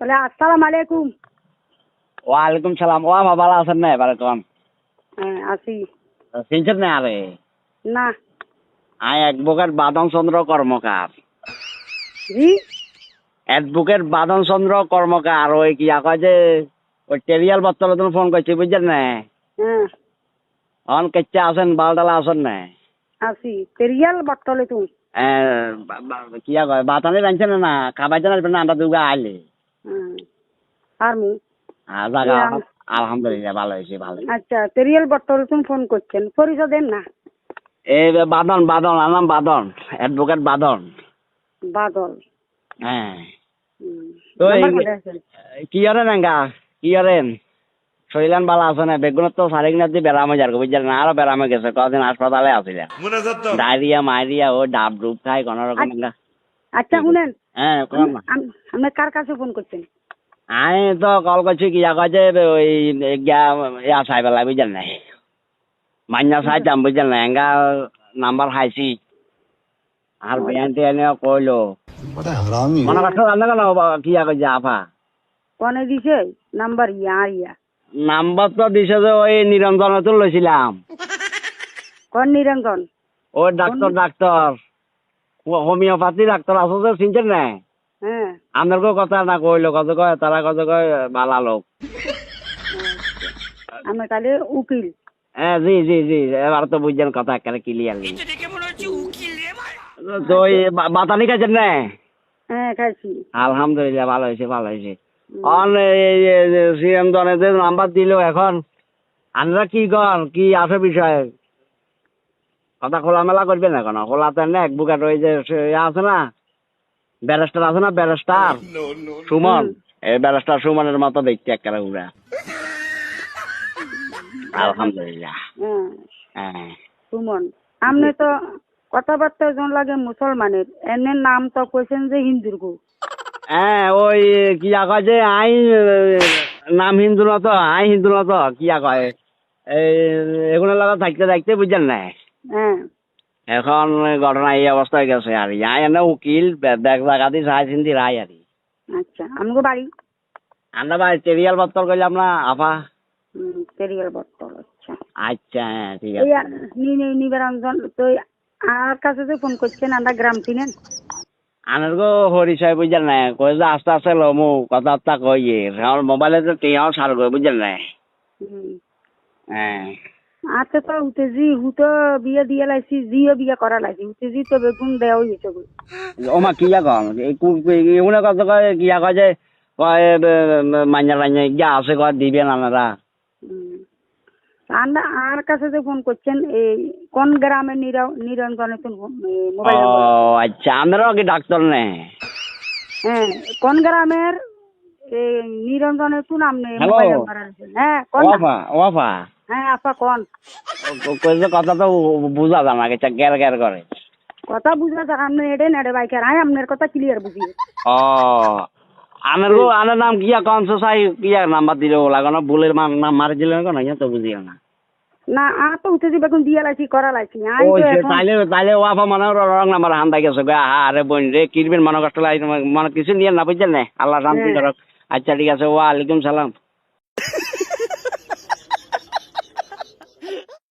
তাহলে আসসালাম আলাইকুম। ওয়ালাইকুম সালাম। ও মা ভালো আছেন না এবারে কোন? হ্যাঁ আসি চিনছেন না আরে? না। আই অ্যাডভোকেট বাদন চন্দ্র কর্মকার। জি? অ্যাডভোকেট বাদন চন্দ্র কর্মকার ওই কি কয় যে ওই টেরিয়াল বত্তলে তুমি ফোন করছি বুঝছেন না? হ্যাঁ। অন কেচ্ছে আছেন বালডালা আছেন না? আসি টেরিয়াল বটলে তুমি? কিয়া কয় বাতানি জানছেন না খাবার জানা না আমরা দুগা আইলে। হ্যাঁ আলহামদুলিল্লাহ ভালো হয়েছে ভালো। আচ্ছা তেরিয়াল বটলে ফোন করছেন? পরিচয় দেন না। এই বাদন বাদন আমার বাদন অ্যাডভোকেট বাদন। বাদল। হ্যাঁ। তো এই- নাম্বার কোথায় আছে? কি করেন এঙ্গা কি করেন শরীরান ভালো আছে না? বেগুন তো সাড়ে কিনা বেড়ামে যার বুঝলেন না আরও বেড়ামে গেছে কদিন হাসপাতালে আসিলেন ডায়রিয়া মাইরিয়া ও ডাব ডুব খাই কোন রকম আচ্ছা শুনেন। হ্যাঁ আপনি কার কাছে ফোন করছেন? আমি তো কল করছি কি কাছে ওই ইয়া সাহেবেলা বুঝলেন আচ্ছা। না মান্যা সাহেব বুঝলেন না এঙ্গা নাম্বার হাইছি আর কইলো। মনে জানে কেন? কি কইছে আফা কোনে দিছে? নাম্বার ইয়া ইয়া। নাম্বার তো দিছে যে ওই নিরঞ্জন তো লইছিলাম। কোন নিরঞ্জন? ওই ডাক্তার ডাক্তার। হোমিওপ্যাথি ডাক্তার আছে যে চিনছেন না হ্যাঁ। আমাদেরকে কথা না কইলো কত কয় তারা কত কয় ভালা লোক। আমি তাহলে উকিল। হ্যাঁ জি জি জি এবার তো বুঝছেন কথা একেবারে ক্লিয়ারলি তো বাতানি খাইছেন না হ্যাঁ খাইছি। আলহামদুলিল্লাহ ভালো হয়েছে ভালো হয়েছে। অন সিএম দনে যে নাম্বার দিল এখন আমরা কি কর কি আছে বিষয়ে? কথা খোলামেলা করবেন না কেন? খোলাতে না এক বুকেট ওই যে ইয়ে আছে না? ব্যারিস্টার আছে না? ব্যারিস্টার? সুমন? এই ব্যারিস্টার সুমনের মতো দেখতে একেবারে উড়া। আলহামদুলিল্লাহ। হ্যাঁ। হ্যাঁ। সুমন আপনি তো কথাবার্তা জন লাগে মুসলমানের। এনে নাম তো কইছেন যে হিন্দুর গো। হ্যাঁ ওই কি কয় যে আই নাম হিন্দু না তো আই হিন্দু না তো কি কয়? এই এগুলোর লগত থাকতে থাকতে বুঝছেন না। এখন ঘটনা এই অবস্থায় গেছে আর ইয়াই এনে উকিল বে- ব্যাগ জায়গাতে চাই চিন্তি রায় আর আচ্ছা আমগো বাড়ি? আমরা ভাই টেরিয়াল বত্তর করলাম না আপা? বট্টল আচ্ছা। আচ্ছা হ্যাঁ ঠিক আছে। নি নি নিবারঞ্জন তো আর কাছে যে ফোন করছেন আমরা গ্রাম চিনেন? আনার গো হরিষয় বুঝছেন না কই যে আস্তে আস্তে লমু কথাবার্তা কইয়ে। আমার মোবাইলে তো টিয়াও সার গো বুঝছেন না হ্যাঁ। আচ্ছা তো উতেজি হু তো বিয়ে দিয়ে লাইছি জিও বিয়ে করা লাইছি উতেজি তো বেগুন দেওয়া হয়েছে গো ওমা কিয়া কম কত কয় কিয়া কয় যে কয় টাঞ্জা গিয়া আছে কয় দিবেন আপনারা হুম। আমরা আর কাছে যে ফোন করছেন এই কোন গ্রামে নির- নিরঞ্জনে তো মোবাইল ও আচ্ছা আমরাও কি ডাক্তার নে হ্যাঁ কোন গ্রামের এই নিরঞ্জনের তো নাম Hello? মোবাইল নাম্বার হ্যাঁ কোন? ওয়াফা ওয়াফা হ্ঁ আপা কোন? কইছে কথা তো বুঝা যায় না এটা গ্যার গ্যার করে। কথা বুঝা যাক আপনি এডে নেড়ে বাইকার হ্যাঁ আপনার কথা ক্লিয়ার বুঝি ও আনার গো আনার নাম কিয়া কিয়া নাম্বার দিলে বুলের নাম মারি ইয়া তো বুঝিও না। না তো উঠেছি বেগুন দিয়ে লাইছি করা লাইছি আই তো সে তাইলে ওয়াফা মনে হয় রং নাম্বার হান্দা গেছে গো আরে বোন রে কিরবেন মনে কষ্ট মনে কিছু নিয়ে না বুঝছেন না? আল্লাহ শান্তি হ্যাঁ। করক। আচ্ছা ঠিক আছে ওয়ালাইকুম সালাম।